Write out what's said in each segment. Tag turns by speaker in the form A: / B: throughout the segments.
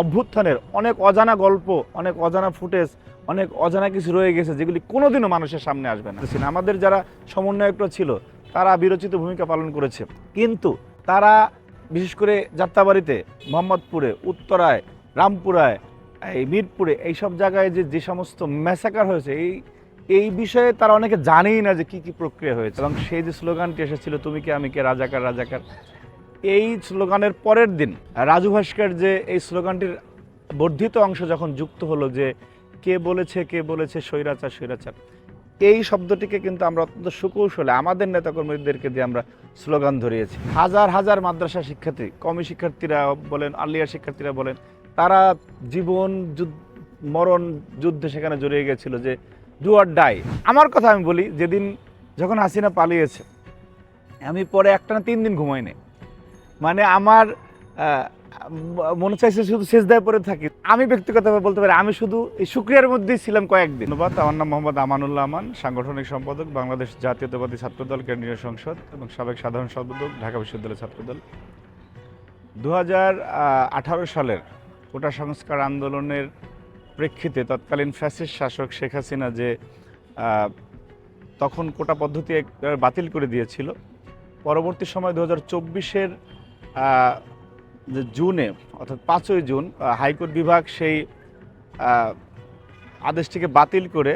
A: অভ্যুত্থানের অনেক অজানা গল্প, অনেক অজানা ফুটেজ, অনেক অজানা কিছু রয়ে গেছে যেগুলি কোনোদিনও মানুষের সামনে আসবে না। আমাদের যারা সমন্বয়করা ছিল, তারা বিরচিত ভূমিকা পালন করেছে। কিন্তু তারা বিশেষ করে যাত্রাবাড়িতে, মোহাম্মদপুরে, উত্তরায়, রামপুরায়, এই মিরপুরে, এইসব জায়গায় যে যে সমস্ত ম্যাসাকার হয়েছে, এই এই বিষয়ে তারা অনেকে জানেই না যে কি কি প্রক্রিয়া হয়েছে। এবং সেই যে স্লোগানটি এসেছিল, তুমি কে, আমি কে, রাজাকার রাজাকার এই স্লোগানের পরের দিন রাজু ভাস্কর যে এই স্লোগানটির বর্ধিত অংশ যখন যুক্ত হলো যে কে বলেছে কে বলেছে, স্বৈরাচার স্বৈরাচার, এই শব্দটিকে কিন্তু আমরা অত্যন্ত সুকৌশলে আমাদের নেতাকর্মীদেরকে দিয়ে আমরা স্লোগান ধরিয়েছি। হাজার হাজার মাদ্রাসা শিক্ষার্থী, কমি শিক্ষার্থীরা বলেন, আলিয়া শিক্ষার্থীরা বলেন, তারা জীবন মরণ, যুদ্ধে সেখানে জড়িয়ে গেছিল যে ডু আর ডাই আমার কথা আমি বলি, যেদিন যখন হাসিনা পালিয়েছে, আমি পরে একটা না তিন দিন ঘুমাইনি। মানে আমার মনে চাইছে শুধু শেষদায় পরে থাকি। আমি ব্যক্তিগতভাবে বলতে পারি, আমি শুধু এই শুক্রিয়ার মধ্যেই ছিলাম কয়েকদিন। ধন্যবাদ। আমার নাম মোহাম্মদ আমানুল্লাহ আমান, সাংগঠনিক সম্পাদক, বাংলাদেশ জাতীয়তাবাদী ছাত্রদল কেন্দ্রীয় সংসদ এবং সাবেক সাধারণ সম্পাদক, ঢাকা বিশ্ববিদ্যালয় ছাত্রদল। দু সালের কোটা সংস্কার আন্দোলনের প্রেক্ষিতে তৎকালীন ফ্যাসিস্ট শাসক শেখ হাসিনা যে তখন কোটা পদ্ধতি বাতিল করে দিয়েছিল, পরবর্তী সময় দু হাজার চব্বিশের জুনে, অর্থাৎ পাঁচই জুন হাইকোর্ট বিভাগ সেই আদেশটিকে বাতিল করে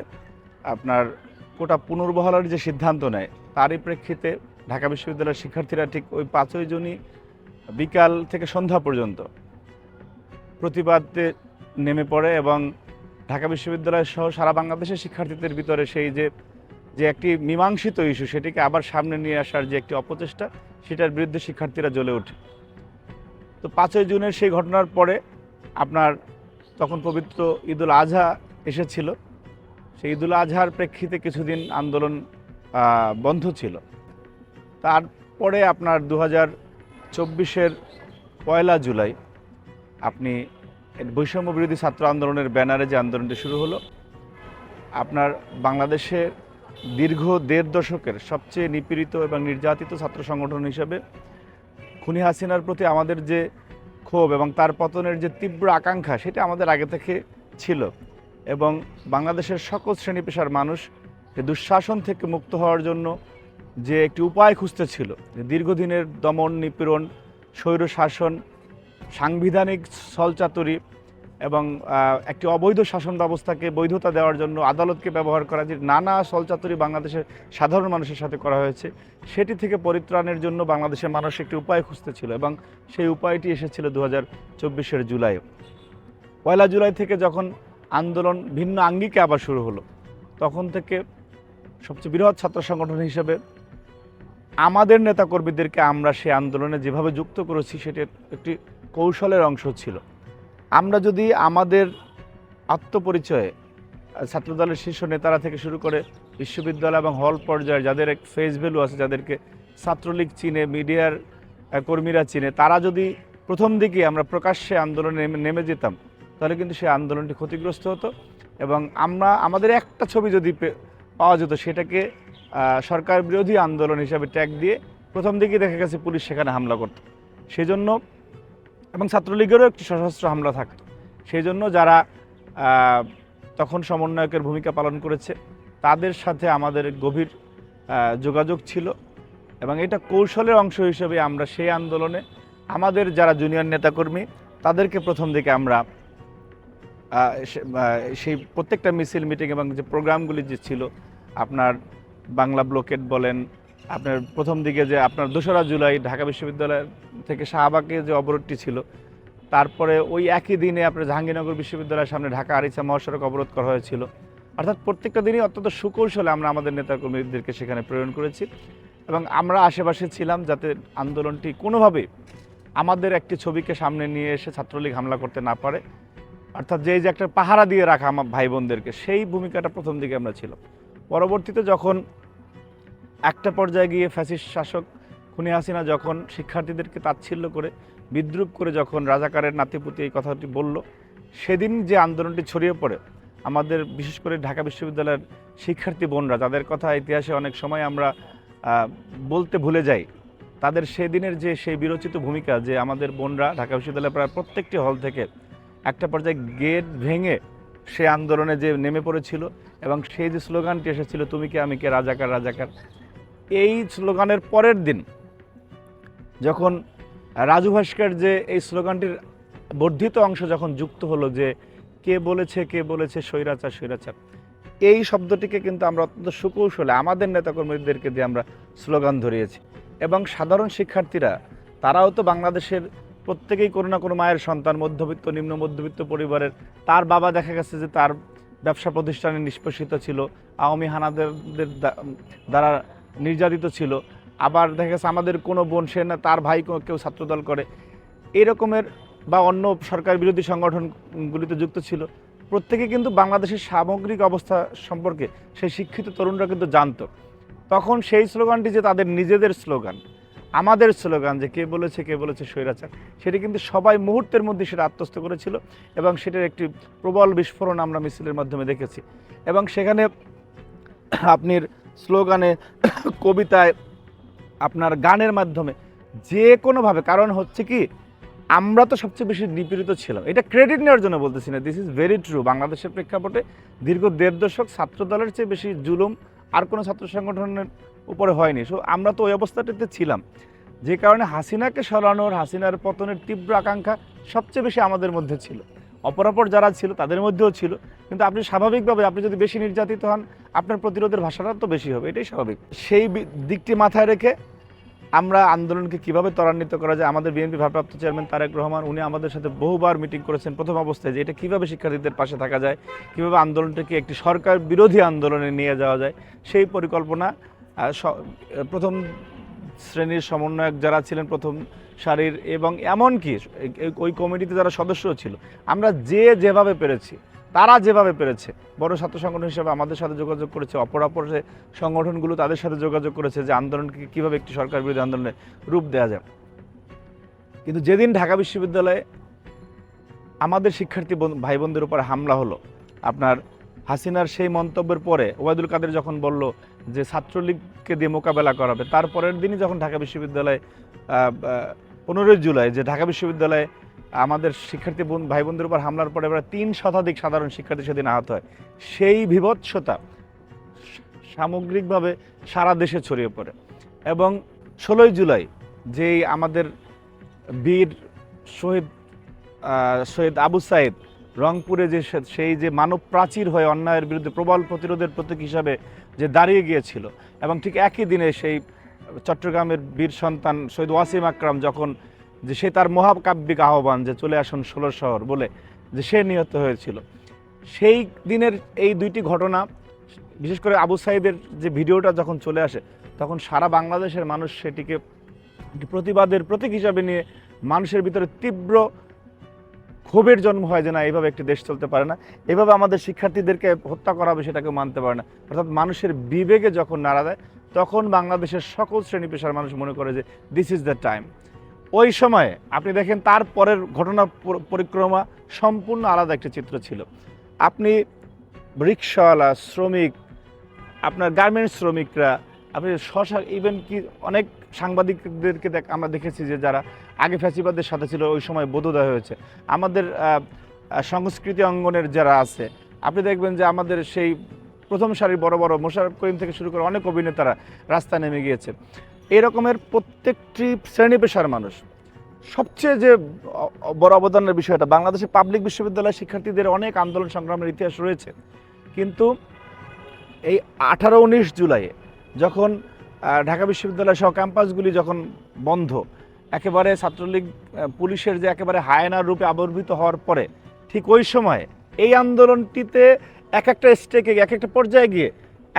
A: আপনার কোটা পুনর্বহালের যে সিদ্ধান্ত নেয়, তারই প্রেক্ষিতে ঢাকা বিশ্ববিদ্যালয়ের শিক্ষার্থীরা ঠিক ওই পাঁচই জুনই বিকাল থেকে সন্ধ্যা পর্যন্ত প্রতিবাদে নেমে পড়ে এবং ঢাকা বিশ্ববিদ্যালয় সহ সারা বাংলাদেশের শিক্ষার্থীদের ভিতরে সেই যে যে একটি মীমাংসিত ইস্যু সেটিকে আবার সামনে নিয়ে আসার যে একটি অপচেষ্টা, সেটার বিরুদ্ধে শিক্ষার্থীরা জ্বলে ওঠে। তো পাঁচই জুনের সেই ঘটনার পরে আপনার তখন পবিত্র ঈদুল আজহা এসেছিল। সেই ঈদুল আজহার প্রেক্ষিতে কিছুদিন আন্দোলন বন্ধ ছিল। তারপরে আপনার দু হাজার চব্বিশের পয়লা জুলাই আপনি বৈষম্য বিরোধী ছাত্র আন্দোলনের ব্যানারে যে আন্দোলনটি শুরু হলো, আপনার বাংলাদেশে দীর্ঘ দেড় দশকের সবচেয়ে নিপীড়িত এবং নির্যাতিত ছাত্র সংগঠন হিসেবে খুনি হাসিনার প্রতি আমাদের যে ক্ষোভ এবং তার পতনের যে তীব্র আকাঙ্ক্ষা, সেটা আমাদের আগে থেকে ছিল এবং বাংলাদেশের সকল শ্রেণি পেশার মানুষ দুঃশাসন থেকে মুক্ত হওয়ার জন্য যে একটি উপায় খুঁজতেছিল যে দীর্ঘদিনের দমন নিপীড়ন স্বৈর শাসন সাংবিধানিক ছলচাতুরি এবং একটি অবৈধ শাসন ব্যবস্থাকে বৈধতা দেওয়ার জন্য আদালতকে ব্যবহার করা যে নানা ছলচাতুরি বাংলাদেশের সাধারণ মানুষের সাথে করা হয়েছে, সেটি থেকে পরিত্রাণের জন্য বাংলাদেশের মানুষ একটি উপায় খুঁজতেছিল এবং সেই উপায়টি এসেছিল দু হাজার চব্বিশের জুলাই। পয়লা জুলাই থেকে যখন আন্দোলন ভিন্ন আঙ্গিকে আবার শুরু হলো, তখন থেকে সবচেয়ে বৃহৎ ছাত্র সংগঠন হিসেবে আমাদের নেতাকর্মীদেরকে আমরা সেই আন্দোলনে যেভাবে যুক্ত করেছি, সেটা একটি কৌশলের অংশ ছিল। আমরা যদি আমাদের আত্মপরিচয়ে ছাত্রদলের শীর্ষ নেতারা থেকে শুরু করে বিশ্ববিদ্যালয় এবং হল পর্যায়ে যাদের এক ফেস ভ্যালু আছে, যাদেরকে ছাত্রলীগ চিনে, মিডিয়ার কর্মীরা চিনে, তারা যদি প্রথম দিকে আমরা প্রকাশ্যে আন্দোলনে নেমে যেতাম, তাহলে কিন্তু সেই আন্দোলনটি ক্ষতিগ্রস্ত হতো এবং আমরা, আমাদের একটা ছবি যদি পাওয়া যেত, সেটাকে সরকার বিরোধী আন্দোলন হিসাবে ট্যাগ দিয়ে প্রথম দিকে দেখা গেছে পুলিশ সেখানে হামলা করত। সেজন্য এবং ছাত্রলীগেরও একটি সশস্ত্র হামলা থাকতো সেই জন্য যারা তখন সমন্বয়কের ভূমিকা পালন করেছে, তাদের সাথে আমাদের গভীর যোগাযোগ ছিল এবং এটা কৌশলের অংশ হিসেবে আমরা সেই আন্দোলনে আমাদের যারা জুনিয়র নেতাকর্মী, তাদেরকে প্রথম দিকে আমরা সেই প্রত্যেকটা মিছিল, মিটিং এবং যে প্রোগ্রামগুলি যে ছিল, আপনার বাংলা ব্লকেট বলেন আপনার প্রথম দিকে যে আপনার দোসরা জুলাই ঢাকা বিশ্ববিদ্যালয় থেকে শাহবাগে যে অবরোধটি ছিল, তারপরে ওই একই দিনে আপনার জাহাঙ্গীরনগর বিশ্ববিদ্যালয়ের সামনে ঢাকা আরিচা মহাসড়ক অবরোধ করা হয়েছিল। অর্থাৎ প্রত্যেকটা দিনই অত্যন্ত সুকৌশলে আমরা আমাদের নেতাকর্মীদেরকে সেখানে প্রেরণ করেছি এবং আমরা আশেপাশে ছিলাম যাতে আন্দোলনটি কোনোভাবে আমাদের একটি ছবিকে সামনে নিয়ে এসে ছাত্রলীগ হামলা করতে না পারে। অর্থাৎ যে যে একটা পাহারা দিয়ে রাখা আমার ভাই বোনদেরকে সেই ভূমিকাটা প্রথম দিকে আমরা ছিলাম। পরবর্তীতে যখন একটা পর্যায়ে গিয়ে ফ্যাসিস্ট শাসক খুনি হাসিনা যখন শিক্ষার্থীদেরকে তাচ্ছিল্য করে, বিদ্রুপ করে যখন রাজাকারের নাতিপুতি এই কথাটি বলল, সেদিন যে আন্দোলনটি ছড়িয়ে পড়ে, আমাদের বিশেষ করে ঢাকা বিশ্ববিদ্যালয়ের শিক্ষার্থী বোনরা, যাদের কথা ইতিহাসে অনেক সময় আমরা বলতে ভুলে যাই, তাদের সেদিনের যে সেই বিরচিত ভূমিকা যে আমাদের বোনরা ঢাকা বিশ্ববিদ্যালয়ের প্রায় প্রত্যেকটি হল থেকে একটা পর্যায়ে গেট ভেঙে সে আন্দোলনে যে নেমে পড়েছিল এবং সেই যে স্লোগানটি এসেছিল, তুমি কে, আমি কে রাজাকার রাজাকার? এই স্লোগানের পরের দিন যখন রাজু ভাস্কর যে এই স্লোগানটির বর্ধিত অংশ যখন যুক্ত হলো যে কে বলেছে কে বলেছে, স্বৈরাচার স্বৈরাচার, এই শব্দটিকে কিন্তু আমরা অত্যন্ত সুকৌশলে আমাদের নেতাকর্মীদেরকে দিয়ে আমরা স্লোগান ধরিয়েছি। এবং সাধারণ শিক্ষার্থীরা, তারাও তো বাংলাদেশের প্রত্যেকেই কোনো না কোনো মায়ের সন্তান, মধ্যবিত্ত, নিম্ন মধ্যবিত্ত পরিবারের, তার বাবা দেখা গেছে যে তার ব্যবসা প্রতিষ্ঠানে নিষ্পেষিত ছিল, আওয়ামী হানাদের দ্বা- দ্বারা নির্যাতিত ছিল। আবার দেখা গেছে আমাদের কোনো বোন, সে না, তার ভাই কেউ ছাত্রদল করে। এরকমের বা অন্য সরকার বিরোধী সংগঠনগুলিতে যুক্ত ছিল। প্রত্যেকে কিন্তু বাংলাদেশের সামগ্রিক অবস্থা সম্পর্কে সেই শিক্ষিত তরুণরা কিন্তু জানতো। তখন সেই স্লোগানটি যে তাদের নিজেদের স্লোগান, আমাদের স্লোগান যে কে বলেছে কে বলেছে স্বৈরাচার, সেটি কিন্তু সবাই মুহূর্তের মধ্যে সেটা আত্মস্থ করেছিল এবং সেটার একটি প্রবল বিস্ফোরণ আমরা মিছিলের মাধ্যমে দেখেছি। এবং সেখানে আপনার স্লোগানে কবিতায় আপনার গানের মাধ্যমে যে কোনোভাবে, কারণ হচ্ছে কি, আমরা তো সবচেয়ে বেশি নিপীড়িত ছিলাম। এটা ক্রেডিট নেওয়ার জন্য বলতেছি না দিস ইজ ভেরি ট্রু বাংলাদেশের প্রেক্ষাপটে দীর্ঘ দেড় দশক ছাত্র দলের চেয়ে বেশি জুলুম আর কোনো ছাত্র সংগঠনের উপরে হয়নি। সো আমরা তো ওই অবস্থাটাতে ছিলাম। যে কারণে হাসিনাকে সরানোর, হাসিনার পতনের তীব্র আকাঙ্ক্ষা সবচেয়ে বেশি আমাদের মধ্যে ছিল। অপরাপর যারা ছিল তাদের মধ্যেও ছিল। কিন্তু আপনি স্বাভাবিকভাবে আপনি যদি বেশি নির্যাতিত হন, আপনার প্রতিরোধের ভাষাটা তো বেশি হবে, এটাই স্বাভাবিক। সেই দিকটি মাথায় রেখে আমরা আন্দোলনকে কীভাবে ত্বরান্বিত করা যায়, আমাদের বিএনপি ভারপ্রাপ্ত চেয়ারম্যান তারেক রহমান, উনি আমাদের সাথে বহুবার মিটিং করেছেন প্রথম অবস্থায় যে এটা কীভাবে শিক্ষার্থীদের পাশে থাকা যায়, কীভাবে আন্দোলনটাকে একটি সরকার বিরোধী আন্দোলনে নিয়ে যাওয়া যায়, সেই পরিকল্পনা প্রথম শ্রেণির সমন্বয়ক যারা ছিলেন প্রথম সারির এবং এমনকি ওই কমিটিতে যারা সদস্য ছিল, আমরা যে যেভাবে পেরেছি, তারা যেভাবে পেরেছে, বড় ছাত্র সংগঠন হিসেবে আমাদের সাথে যোগাযোগ করেছে অপরাপর যে সংগঠনগুলো তাদের সাথে যোগাযোগ করেছে যে আন্দোলনকে কীভাবে একটি সরকার বিরোধী আন্দোলনে রূপ দেওয়া যায়। কিন্তু যেদিন ঢাকা বিশ্ববিদ্যালয়ে আমাদের শিক্ষার্থী ভাই বোনদের উপর হামলা হলো, আপনার হাসিনার সেই মন্তব্যের পরে ওবায়দুল কাদের যখন বলল যে ছাত্রলীগকে দিয়ে মোকাবেলা করাবে, তারপরের দিনই যখন ঢাকা বিশ্ববিদ্যালয়ে পনেরোই জুলাই যে ঢাকা বিশ্ববিদ্যালয়ে আমাদের শিক্ষার্থী বোন ভাই বোনদের উপর হামলার পরে এবার তিন শতাধিক সাধারণ শিক্ষার্থী সেদিন আহত হয়। সেই বিভৎসতা সামগ্রিকভাবে সারা দেশে ছড়িয়ে পড়ে এবং ষোলোই জুলাই যেই আমাদের বীর শহীদ শহীদ আবু সাইদ রংপুরে যে সেই যে মানব প্রাচীর হয়ে অন্যায়ের বিরুদ্ধে প্রবল প্রতিরোধের প্রতীক হিসাবে যে দাঁড়িয়ে গিয়েছিল, এবং ঠিক একই দিনে সেই চট্টগ্রামের বীর সন্তান শহীদ ওয়াসিম আকরাম যখন যে সে তার মহাকাব্যিক আহ্বান যে চলে আসুন ষোলো শহর বলে যে সে নিহত হয়েছিল, সেই দিনের এই দুইটি ঘটনা, বিশেষ করে আবু সাইদের যে ভিডিওটা যখন চলে আসে, তখন সারা বাংলাদেশের মানুষ সেটিকে প্রতিবাদের প্রতীক হিসাবে নিয়ে মানুষের ভিতরে তীব্র ক্ষোভের জন্ম হয় যে না এইভাবে একটি দেশ চলতে পারে না। এভাবে আমাদের শিক্ষার্থীদেরকে হত্যা করা হবে সেটাকে মানতে পারে না। অর্থাৎ মানুষের বিবেকে যখন নাড়া দেয়, তখন বাংলাদেশের সকল শ্রেণি পেশার মানুষ মনে করে যে দিস ইজ দ্য টাইম ওই সময়ে, আপনি দেখেন তার পরের ঘটনা পরিক্রমা সম্পূর্ণ আলাদা একটি চিত্র ছিল। আপনি রিক্সাওয়ালা শ্রমিক, আপনার গার্মেন্টস শ্রমিকরা, আপনি শশা ইভেন কি অনেক সাংবাদিকদেরকে দেখ, আমরা দেখেছি যে যারা আগে ফ্যাসিবাদের সাথে ছিল, ওই সময় বোধোদয় হয়েছে। আমাদের সংস্কৃতি অঙ্গনের যারা আছে, আপনি দেখবেন যে আমাদের সেই প্রথম সারির বড় বড় মোশারফ করিম থেকে শুরু করে অনেক অভিনেতারা রাস্তায় নেমে গিয়েছে। এই রকমের প্রত্যেকটি শ্রেণি পেশার মানুষ। সবচেয়ে যে বড় অবদানের বিষয়টা বাংলাদেশের পাবলিক বিশ্ববিদ্যালয়ের শিক্ষার্থীদের অনেক আন্দোলন সংগ্রামের ইতিহাস রয়েছে। কিন্তু এই আঠারো উনিশ জুলাইয়ে যখন ঢাকা বিশ্ববিদ্যালয় সহ ক্যাম্পাসগুলি যখন বন্ধ একেবারে ছাত্রলীগ পুলিশের যে একেবারে হায়নার রূপে আবির্ভূত হওয়ার পরে, ঠিক ওই সময়ে এই আন্দোলনটিতে এক একটা স্টেকে এক একটা পর্যায়ে গিয়ে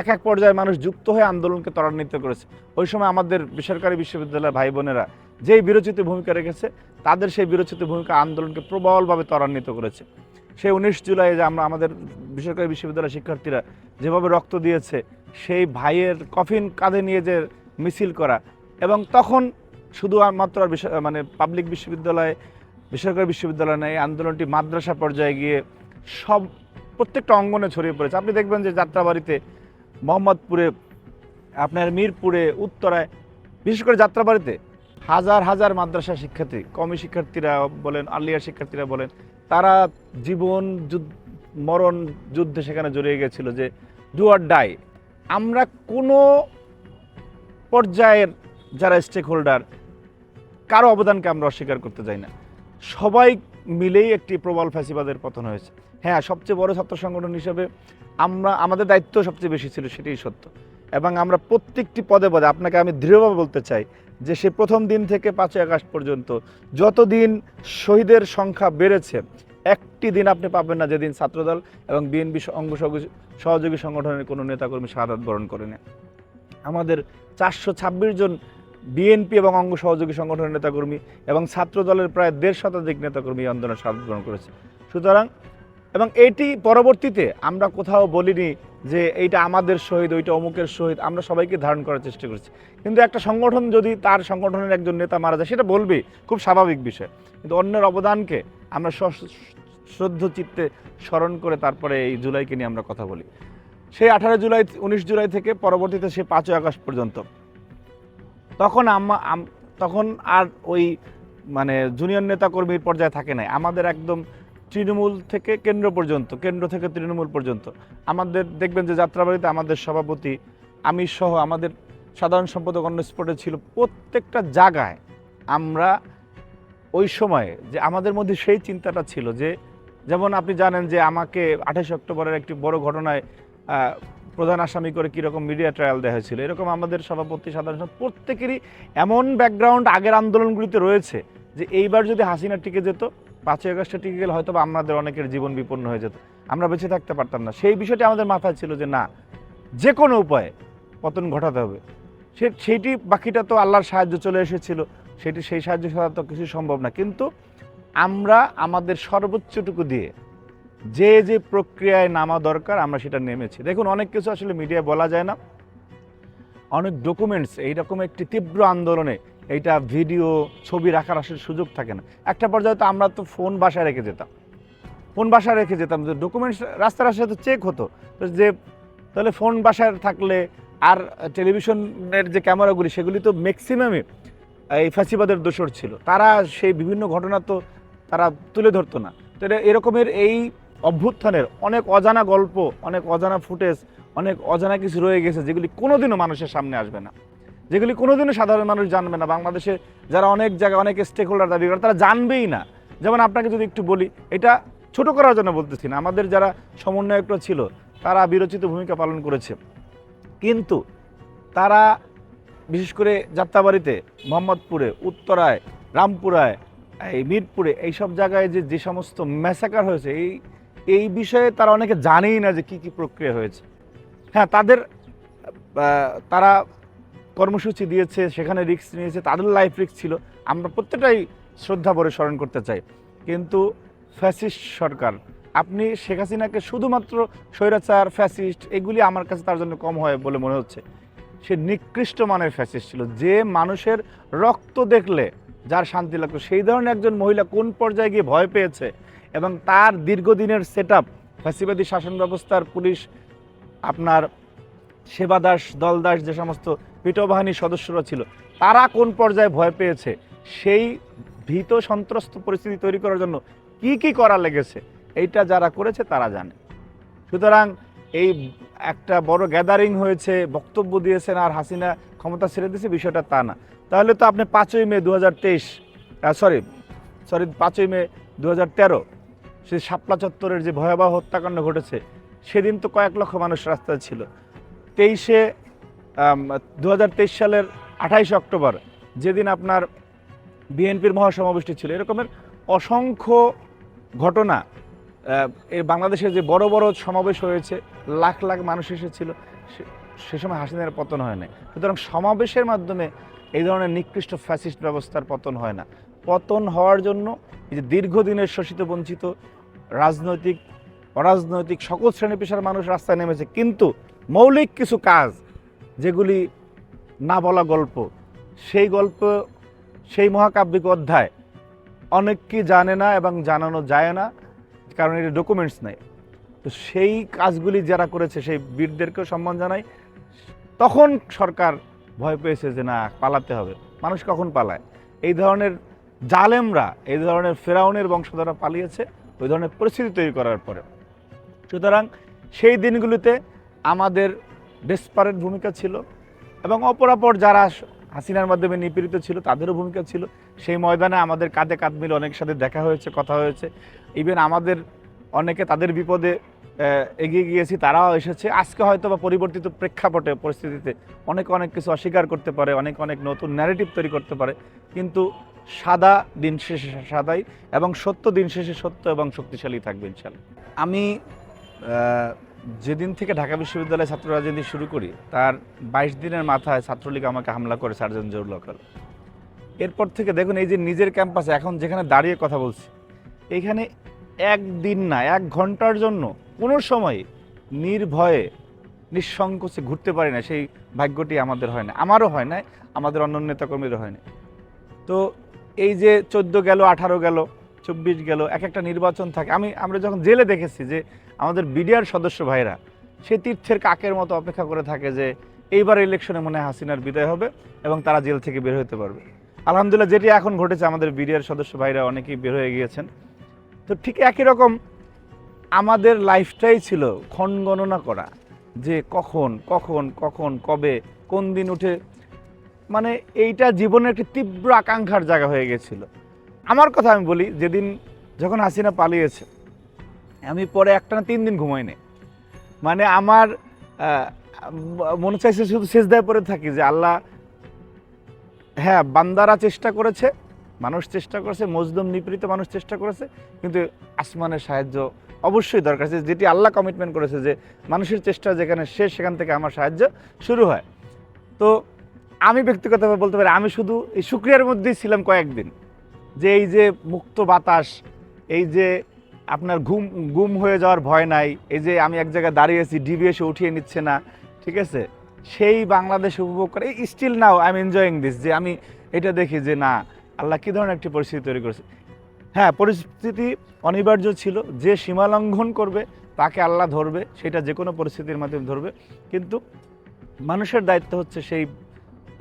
A: এক এক পর্যায়ে মানুষ যুক্ত হয়ে আন্দোলনকে ত্বরান্বিত করেছে। ওই সময় আমাদের বেসরকারি বিশ্ববিদ্যালয়ের ভাই বোনেরা যেই বিরোচিত ভূমিকা রেখেছে, তাদের সেই বিরোচিত ভূমিকা আন্দোলনকে প্রবলভাবে ত্বরান্বিত করেছে। সেই উনিশ জুলাই যে আমরা আমাদের বেসরকারি বিশ্ববিদ্যালয়ের শিক্ষার্থীরা যেভাবে রক্ত দিয়েছে, সেই ভাইয়ের কফিন কাঁধে নিয়ে যে মিছিল করা এবং তখন শুধু মাত্র মানে পাবলিক বিশ্ববিদ্যালয়ে, বেসরকারি বিশ্ববিদ্যালয় নয় এই আন্দোলনটি মাদ্রাসা পর্যায়ে গিয়ে সব প্রত্যেকটা অঙ্গনে ছড়িয়ে পড়েছে। আপনি দেখবেন যে যাত্রাবাড়িতে মোহাম্মদপুরে, আপনার মিরপুরে, উত্তরায়, বিশেষ করে যাত্রাবাড়িতে হাজার হাজার মাদ্রাসা শিক্ষার্থী, কমি শিক্ষার্থীরা বলেন আলিয়ার শিক্ষার্থীরা বলেন, তারা জীবন মরণ, যুদ্ধে সেখানে জড়িয়ে গেছিল যে ডু আর ডাই আমরা কোনো পর্যায়ের যারা স্টেক হোল্ডার কারও অবদানকে আমরা অস্বীকার করতে যাই না। সবাই মিলেই একটি প্রবল ফ্যাসিবাদের পতন হয়েছে। হ্যাঁ সবচেয়ে বড় ছাত্র সংগঠন হিসেবে আমরা, আমাদের দায়িত্ব সবচেয়ে বেশি ছিল সেটাই সত্য। এবং আমরা প্রত্যেকটি পদে পদে, আপনাকে আমি দৃঢ়ভাবে বলতে চাই যে সে প্রথম দিন থেকে পাঁচই আগস্ট পর্যন্ত যতদিন শহীদের সংখ্যা বেড়েছে, একটি দিন আপনি পাবেন না যেদিন ছাত্রদল এবং বিএনপি অঙ্গ সহযোগী- সংগঠনের কোনো নেতাকর্মী শাহাদ বরণ করে না আমাদের চারশো ছাব্বিশ জন বিএনপি এবং অঙ্গ সহযোগী সংগঠনের নেতাকর্মী এবং ছাত্র দলের প্রায় দেড় শতাধিক নেতাকর্মী আন্দোলনে শাহাদ বরণ করেছে। সুতরাং, এবং এটি পরবর্তীতে আমরা কোথাও বলিনি যে এইটা আমাদের শহীদ, ওইটা অমুকের শহীদ, আমরা সবাইকে ধারণ করার চেষ্টা করছি। কিন্তু একটা সংগঠন যদি তার সংগঠনের একজন নেতা মারা যায়, সেটা বলবেই খুব স্বাভাবিক বিষয়। কিন্তু অন্যের অবদানকে আমরা শ্রদ্ধ চিত্তে স্মরণ করে তারপরে এই জুলাইকে নিয়ে আমরা কথা বলি। সেই আঠারো জুলাই, উনিশ জুলাই থেকে পরবর্তীতে সে পাঁচই আগস্ট পর্যন্ত তখন আমা আম- তখন আর ওই মানে জুনিয়র নেতা কর্মীর পর্যায়ে থাকে নাই। আমাদের একদম তৃণমূল থেকে কেন্দ্র পর্যন্ত, কেন্দ্র থেকে তৃণমূল পর্যন্ত। আমাদের, দেখবেন যে যাত্রাবাড়িতে আমাদের সভাপতি, আমি সহ আমাদের সাধারণ সম্পাদক অন্য স্পটে ছিল, প্রত্যেকটা জায়গায় আমরা ওই সময়ে যে আমাদের মধ্যে সেই চিন্তাটা ছিল যে, যেমন আপনি জানেন যে আমাকে আঠাশে অক্টোবরের একটি বড় ঘটনায় প্রধান আসামি করে কীরকম মিডিয়া ট্রায়াল দেওয়া হয়েছিল এরকম আমাদের সভাপতি সাধারণ প্রত্যেকেরই এমন ব্যাকগ্রাউন্ড আগের আন্দোলনগুলিতে রয়েছে যে এইবার যদি হাসিনা টিকে যেত, পাঁচই আগস্টে টিকে গেলে হয়তো আমাদের অনেকের জীবন বিপন্ন হয়ে যেত। আমরা বেঁচে থাকতে পারতাম না। সেই বিষয়টি আমাদের মাথায় ছিল যে, না যে কোনো উপায়ে পতন ঘটাতে হবে। সে, সেইটি বাকিটা তো আল্লাহর সাহায্য চলে এসেছিল। সেটি, সেই সাহায্য ছাড়া তো কিছু সম্ভব না। কিন্তু আমরা আমাদের সর্বোচ্চটুকু দিয়ে যে যে প্রক্রিয়ায় নামা দরকার, আমরা সেটা নেমেছি। দেখুন, অনেক কিছু আসলে মিডিয়ায় বলা যায় না। অনেক ডকুমেন্টস এইরকম একটি তীব্র আন্দোলনে এইটা ভিডিও ছবি রাখার আসলে সুযোগ থাকে না। একটা পর্যায়ে তো আমরা তো ফোন বাসায় রেখে যেতাম। ফোন বাসায় রেখে যেতাম। যে ডকুমেন্টস রাস্তার রাস্তায় তো চেক হতো। যে, তাহলে ফোন বাসায় থাকলে আর টেলিভিশনের যে ক্যামেরাগুলি সেগুলি তো ম্যাক্সিমামই এই ফ্যাসিবাদের দোষর ছিল। তারা সেই বিভিন্ন ঘটনা তো তারা তুলে ধরতো না। তো এরকমের এই অভ্যুত্থানের অনেক অজানা গল্প, অনেক অজানা ফুটেজ, অনেক অজানা কিছু রয়ে গেছে যেগুলি কোনোদিনও মানুষের সামনে আসবে না। যেগুলি কোনোদিনও সাধারণ মানুষ জানবে না। বাংলাদেশে যারা অনেক জায়গায় অনেক স্টেক হোল্ডার দাবি করে, তারা জানবেই না। যেমন আপনাকে যদি একটু বলি, এটা ছোট করার জন্য বলতেছি না। আমাদের যারা সমন্বয়করা ছিল, তারা বিরচিত ভূমিকা পালন করেছে। কিন্তু তারা বিশেষ করে যাত্রাবাড়িতে, মোহাম্মদপুরে, উত্তরায়, রামপুরায়, এই মিরপুরে এই সব জায়গায় যে যে সমস্ত ম্যাসাকার হয়েছে, এই এই বিষয়ে তারা অনেকে জানেই না যে কি কি প্রক্রিয়া হয়েছে। হ্যাঁ তাদের তারা কর্মসূচি দিয়েছে, সেখানে রিস্ক নিয়েছে, তাদের লাইফ রিস্ক ছিল। আমরা প্রত্যেকটাই শ্রদ্ধা ভরে স্মরণ করতে চাই। কিন্তু ফ্যাসিস্ট সরকার, আপনি শেখ হাসিনাকে শুধুমাত্র স্বৈরাচার ফ্যাসিস্ট এগুলি আমার কাছে তার জন্য কম হয় বলে মনে হচ্ছে। সে নিকৃষ্ট মানের ফ্যাসিস্ট ছিল। যে মানুষের রক্ত দেখলে, যার শান্তি লাগতো, সেই ধরনের একজন মহিলা কোন পর্যায়ে গিয়ে ভয় পেয়েছে? এবং তার দীর্ঘদিনের সেট আপ ফ্যাসিবাদী শাসন ব্যবস্থার পুলিশ, আপনার সেবাদাস, দলদাস যে সমস্ত পিটবাহিনীর সদস্যরা ছিল, তারা কোন পর্যায়ে ভয় পেয়েছে? সেই ভীত সন্ত্রস্ত পরিস্থিতি তৈরি করার জন্য কি কি করা লেগেছে? এইটা যারা করেছে তারা জানে। সুতরাং এই একটা বড় গ্যাদারিং হয়েছে, বক্তব্য দিয়েছেন আর হাসিনা ক্ষমতা ছেড়ে দিয়েছে, বিষয়টা তা না। তাহলে তো আপনি পাঁচই মে দু হাজার তেইশ সরি সরি পাঁচই মে দু হাজার তেরো সে শাপলা চত্বরের যে ভয়াবহ হত্যাকাণ্ড ঘটেছে, সেদিন তো কয়েক লক্ষ মানুষ রাস্তায় ছিল। তেইশে দু হাজার তেইশ সালের আঠাইশে অক্টোবর যেদিন আপনার বিএনপির মহাসমাবেশটি ছিল, এরকমের অসংখ্য ঘটনা এই বাংলাদেশের যে বড় বড় সমাবেশ হয়েছে, লাখ লাখ মানুষ এসেছিল, সে সময় হাসিনার পতন হয় না সুতরাং সমাবেশের মাধ্যমে এই ধরনের নিকৃষ্ট ফ্যাসিস্ট ব্যবস্থার পতন হয় না। পতন হওয়ার জন্য এই যে দীর্ঘদিনের শোষিত, বঞ্চিত, রাজনৈতিক, অরাজনৈতিক সকল শ্রেণি পেশার মানুষ রাস্তায় নেমেছে। কিন্তু মৌলিক কিছু কাজ যেগুলি না বলা গল্প, সেই গল্প, সেই মহাকাব্যিক অধ্যায় অনেক কি জানে না এবং জানানো যায় না, কারণ এটা ডকুমেন্টস নেই। তো সেই কাজগুলি যারা করেছে, সেই বীরদেরকেও সম্মান জানাই। তখন সরকার ভয় পেয়েছে যে না, পালাতে হবে। মানুষ কখন পালায়? এই ধরনের জালেমরা এই ধরনের ফেরাউনের বংশধররা পালিয়েছে, ওই ধরনের পরিস্থিতি তৈরি করার পরে সুতরাং সেই দিনগুলিতে আমাদের ডেসপারেট ভূমিকা ছিল এবং অপরাপর যারা হাসিনার মাধ্যমে নিপীড়িত ছিল, তাদেরও ভূমিকা ছিল। সেই ময়দানে আমাদের কাঁধে কাঁধ মিলে অনেক সাথে দেখা হয়েছে, কথা হয়েছে। ইভেন আমাদের অনেকে তাদের বিপদে এগিয়ে গিয়েছি, তারাও এসেছে। আজকে হয়তো বা পরিবর্তিত প্রেক্ষাপটে, পরিস্থিতিতে অনেক অনেক কিছু অস্বীকার করতে পারে, অনেক অনেক নতুন ন্যারেটিভ তৈরি করতে পারে। কিন্তু সাদা দিন শেষে সাদাই এবং সত্য দিন শেষে সত্য এবং শক্তিশালী থাকবে ইনশাল্লাহ আমি যেদিন থেকে ঢাকা বিশ্ববিদ্যালয়ে ছাত্র রাজনীতি শুরু করি, তার বাইশ দিনের মাথায় ছাত্রলীগ আমাকে হামলা করে সার্জন জহুর লোকাল এরপর থেকে দেখুন, এই যে নিজের ক্যাম্পাসে এখন যেখানে দাঁড়িয়ে কথা বলছি এইখানে একদিন না, এক ঘণ্টার জন্য কোনো সময় নির্ভয়ে, নিঃসংকোচে ঘুরতে পারি না, সেই ভাগ্যটি আমাদের হয় না। আমারও হয় না, আমাদের অন্য নেতাকর্মীরও হয় না। তো এই যে চোদ্দ গেল, আঠারো গেল, চব্বিশ গেল, এক একটা নির্বাচন থাকে। আমি, আমরা যখন জেলে দেখেছি যে আমাদের বিডিআর সদস্য ভাইরা, সে তীর্থের কাকের মতো অপেক্ষা করে থাকে যে এইবার ইলেকশনে মনে হাসিনার বিদায় হবে এবং তারা জেল থেকে বের হতে পারবে। আলহামদুলিল্লাহ, যেটি এখন ঘটেছে, আমাদের বিডিআর সদস্য ভাইরা অনেকেই বের হয়ে গিয়েছেন। তো ঠিক একই রকম আমাদের লাইফটাই ছিল ক্ষণ গণনা করা। যে কখন কখন কখন, কবে, কোন দিন উঠে মানে এইটা জীবনের একটি তীব্র আকাঙ্ক্ষার জায়গা হয়ে গেছিল। আমার কথা আমি বলি, যেদিন যখন হাসিনা পালিয়েছে, আমি পরে একটা না তিন দিন ঘুমাইনি। মানে আমার মনে চাইছে শুধু শেষদায় পরে থাকি যে আল্লাহ হ্যাঁ বান্দারা চেষ্টা করেছে, মানুষ চেষ্টা করেছে মজদুম নিপীড়িত মানুষ চেষ্টা করেছে, কিন্তু আসমানের সাহায্য অবশ্যই দরকার আছে। যেটি আল্লাহ কমিটমেন্ট করেছে যে মানুষের চেষ্টা যেখানে শেষ, সেখান থেকে আমার সাহায্য শুরু হয়। তো আমি ব্যক্তিগতভাবে বলতে পারি, আমি শুধু এই শুক্রিয়ার মধ্যেই ছিলাম কয়েকদিন। যে এই যে মুক্ত বাতাস, এই যে আপনার ঘুম গুম হয়ে যাওয়ার ভয় নাই, এই যে আমি এক জায়গায় দাঁড়িয়েছি ডিবি এসে উঠিয়ে নিচ্ছে না, ঠিক আছে? সেই বাংলাদেশ উপভোগ করে still now I am enjoying this যে আমি এটা দেখি যে না, আল্লাহ কী ধরনের একটি পরিস্থিতি তৈরি করেছে। হ্যাঁ পরিস্থিতি অনিবার্য ছিল, যে সীমা লঙ্ঘন করবে, তাকে আল্লাহ ধরবে, সেটা যে কোনো পরিস্থিতির মাধ্যমে ধরবে, কিন্তু মানুষের দায়িত্ব হচ্ছে সেই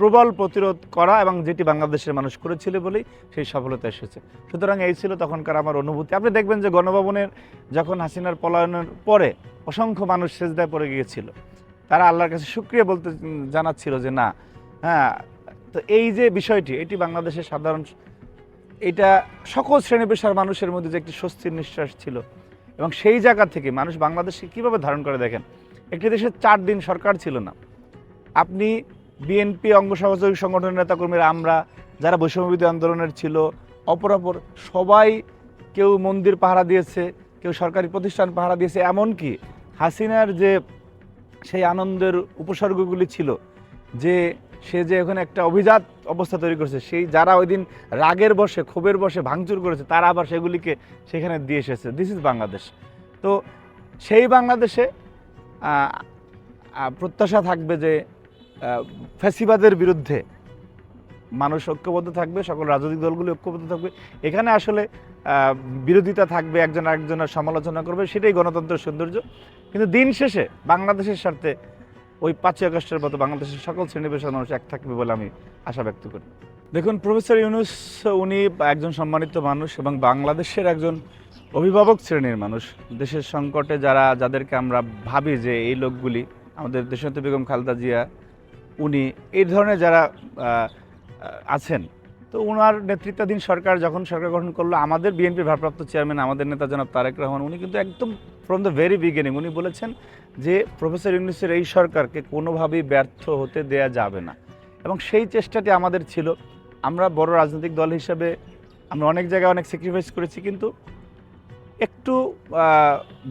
A: প্রবল প্রতিরোধ করা এবং যেটি বাংলাদেশের মানুষ করেছিল বলেই সেই সফলতা এসেছে। সুতরাং এই ছিল তখনকার আমার অনুভূতি। আপনি দেখবেন যে গণভবনের যখন হাসিনার পলায়নের পরে অসংখ্য মানুষ সেজদায় পড়ে গিয়েছিল। তারা আল্লাহর কাছে সুক্রিয়া বলতে জানাচ্ছিল যে না হ্যাঁ তো এই যে বিষয়টি, এটি বাংলাদেশের সাধারণ এটা সকল শ্রেণি পেশার মানুষের মধ্যে যে একটি স্বস্তির নিঃশ্বাস ছিল এবং সেই জায়গা থেকে মানুষ বাংলাদেশকে কীভাবে ধারণ করে দেখেন? একটি দেশের চার দিন সরকার ছিল না। আপনি বিএনপি অঙ্গ সহযোগী সংগঠনের নেতাকর্মীরা, আমরা যারা বৈষম্যবিধি আন্দোলনের ছিল অপরাপর সবাই কেউ মন্দির পাহারা দিয়েছে, কেউ সরকারি প্রতিষ্ঠান পাহারা দিয়েছে, এমনকি হাসিনার যে সেই আনন্দের উপসর্গগুলি ছিল, যে সে যে ওখানে একটা অভিজাত অবস্থা তৈরি করেছে, সেই যারা ওই দিন রাগের বসে, ক্ষোভের বসে ভাঙচুর করেছে, তারা আবার সেগুলিকে সেখানে দিয়ে এসেছে। দিস ইজ বাংলাদেশ তো সেই বাংলাদেশে প্রত্যাশা থাকবে যে ফ্যাসিবাদের বিরুদ্ধে মানুষ ঐক্যবদ্ধ থাকবে, সকল রাজনৈতিক দলগুলি ঐক্যবদ্ধ থাকবে। এখানে আসলে বিরোধিতা থাকবে, একজন আরেকজনের সমালোচনা করবে, সেটাই গণতন্ত্রের সৌন্দর্য। কিন্তু দিন শেষে বাংলাদেশের স্বার্থে ওই পাঁচই আগস্টের মতো বাংলাদেশের সকল শ্রেণি পেশার মানুষ এক থাকবে বলে আমি আশা ব্যক্ত করি। দেখুন, প্রফেসর ইউনুস, উনি একজন সম্মানিত মানুষ এবং বাংলাদেশের একজন অভিভাবক শ্রেণির মানুষ। দেশের সংকটে যারা, যাদেরকে আমরা ভাবি যে এই লোকগুলি, আমাদের দেশনেত্রী বেগম খালেদা জিয়া উনি, এই ধরনের যারা আছেন, তো ওনার নেতৃত্বাধীন সরকার যখন সরকার গঠন করল, আমাদের বিএনপির ভারপ্রাপ্ত চেয়ারম্যান, আমাদের নেতা জনাব তারেক রহমান, উনি কিন্তু একদম ফ্রম দ্য ভেরি বিগিনিং উনি বলেছেন যে প্রফেসর ইউনুসের এই সরকারকে কোনোভাবেই ব্যর্থ হতে দেয়া যাবে না। এবং সেই চেষ্টাটি আমাদের ছিল। আমরা বড় রাজনৈতিক দল হিসাবে, আমরা অনেক জায়গায় অনেক স্যাক্রিফাইস করেছি, কিন্তু একটু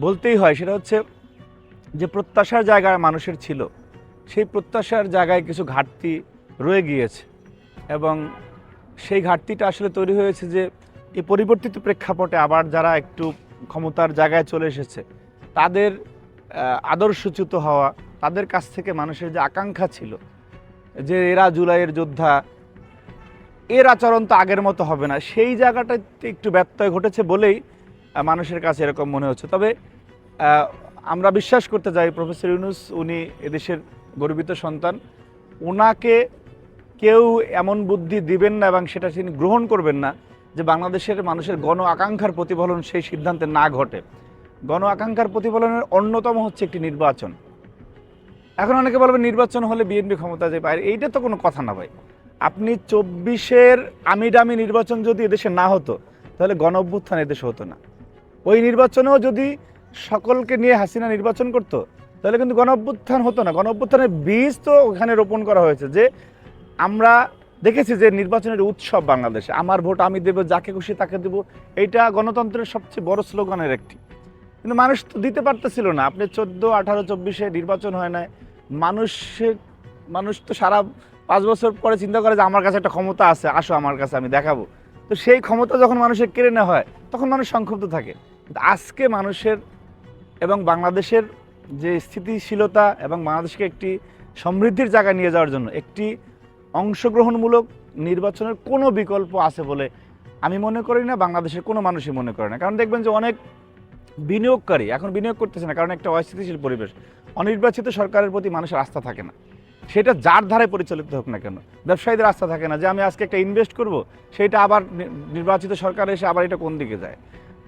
A: বলতেই হয়, সেটা হচ্ছে যে প্রত্যাশার জায়গা মানুষের ছিল। সেই প্রত্যাশার জায়গায় কিছু ঘাটতি রয়ে গিয়েছে। এবং সেই ঘাটতিটা আসলে তৈরি হয়েছে যে, এই পরিবর্তিত প্রেক্ষাপটে আবার যারা একটু ক্ষমতার জায়গায় চলে এসেছে, তাদের আদর্শচ্যুত হওয়া, তাদের কাছ থেকে মানুষের যে আকাঙ্ক্ষা ছিল, যে এরা জুলাইয়ের যোদ্ধা, এর আচরণ তো আগের মতো হবে না, সেই জায়গাটাতে একটু ব্যত্যয় ঘটেছে বলেই মানুষের কাছে এরকম মনে হচ্ছে। তবে আমরা বিশ্বাস করতে যাই প্রফেসর ইউনুস, উনি এদেশের গর্বিত সন্তান ওনাকে কেউ এমন বুদ্ধি দিবেন না এবং সেটা তিনি গ্রহণ করবেন না যে বাংলাদেশের মানুষের গণ আকাঙ্ক্ষার প্রতিফলন সেই সিদ্ধান্তে না ঘটে। গণ আকাঙ্ক্ষার প্রতিফলনের অন্যতম হচ্ছে একটি নির্বাচন। এখন অনেকে বলবে নির্বাচন হলে বিএনপি ক্ষমতা যে পায় এইটা তো কোনো কথা না ভাই। আপনি চব্বিশের আমিডামি নির্বাচন যদি এদেশে না হতো, তাহলে গণ অভ্যুত্থান এদেশে হতো না। ওই নির্বাচনেও যদি সকলকে নিয়ে হাসিনা নির্বাচন করতো তাহলে কিন্তু গণ অভ্যুত্থান হতো না। গণ অভ্যুত্থানের বীজ তো ওখানে রোপণ করা হয়েছে যে আমরা দেখেছি যে নির্বাচনের উৎসব বাংলাদেশে। আমার ভোট আমি দেবো, যাকে খুশি তাকে দেবো। এইটা গণতন্ত্রের সবচেয়ে বড় স্লোগানের একটি। কিন্তু মানুষ তো দিতে পারতেছিল না। আপনি চোদ্দ, আঠারো, চব্বিশে নির্বাচন হয় না মানুষের মানুষ তো সারা পাঁচ বছর পরে চিন্তা করে যে আমার কাছে একটা ক্ষমতা আছে, আসো আমার কাছে, আমি দেখাবো। তো সেই ক্ষমতা যখন মানুষের কেড়ে নেওয়া হয়, তখন মানুষ সংক্ষুব্ধ থাকে। কিন্তু আজকে মানুষের এবং বাংলাদেশের যে স্থিতিশীলতা এবং বাংলাদেশকে একটি সমৃদ্ধির জায়গায় নিয়ে যাওয়ার জন্য একটি অংশগ্রহণমূলক নির্বাচনের কোনো বিকল্প আছে বলে আমি মনে করি না, বাংলাদেশের কোনো মানুষই মনে করে না। কারণ দেখবেন যে অনেক বিনিয়োগকারী এখন বিনিয়োগ করতেছে না, কারণ একটা অস্থিতিশীল পরিবেশ। অনির্বাচিত সরকারের প্রতি মানুষের আস্থা থাকে না। সেটা যার ধারে পরিচালিত হোক না কেন, ব্যবসায়ীদের আস্থা থাকে না যে আমি আজকে একটা ইনভেস্ট করব, সেটা আবার নির্বাচিত সরকার এসে আবার এটা কোন দিকে যায়।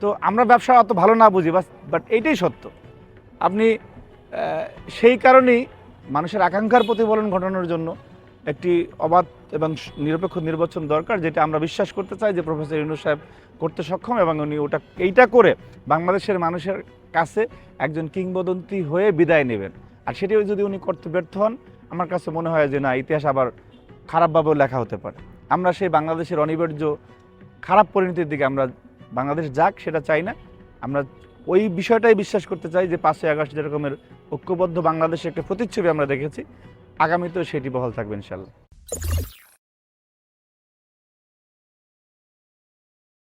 A: তো আমরা ব্যবসা অত ভালো না বুঝি, বাস বাট এইটাই সত্য। আপনি সেই কারণেই মানুষের আকাঙ্ক্ষার প্রতিফলন ঘটানোর জন্য একটি অবাধ এবং নিরপেক্ষ নির্বাচন দরকার, যেটা আমরা বিশ্বাস করতে চাই যে প্রফেসর ইউনুস সাহেব করতে সক্ষম এবং উনি ওটা, এইটা করে বাংলাদেশের মানুষের কাছে একজন কিংবদন্তি হয়ে বিদায় নেবেন। আর সেটি যদি উনি করতে ব্যর্থ হন, আমার কাছে মনে হয় যে না, ইতিহাস আবার খারাপভাবেও লেখা হতে পারে। আমরা সেই বাংলাদেশের অনিবার্য খারাপ পরিণতির দিকে আমরা বাংলাদেশ যাক, সেটা চাই না। আমরা ওই বিষয়টাই বিশ্বাস করতে চাই যে পাঁচই আগস্ট যেরকমের ঐক্যবদ্ধ বাংলাদেশের একটা প্রতিচ্ছবি আমরা দেখেছি, আগামীতেও সেটি বহাল থাকবে ইনশাল্লাহ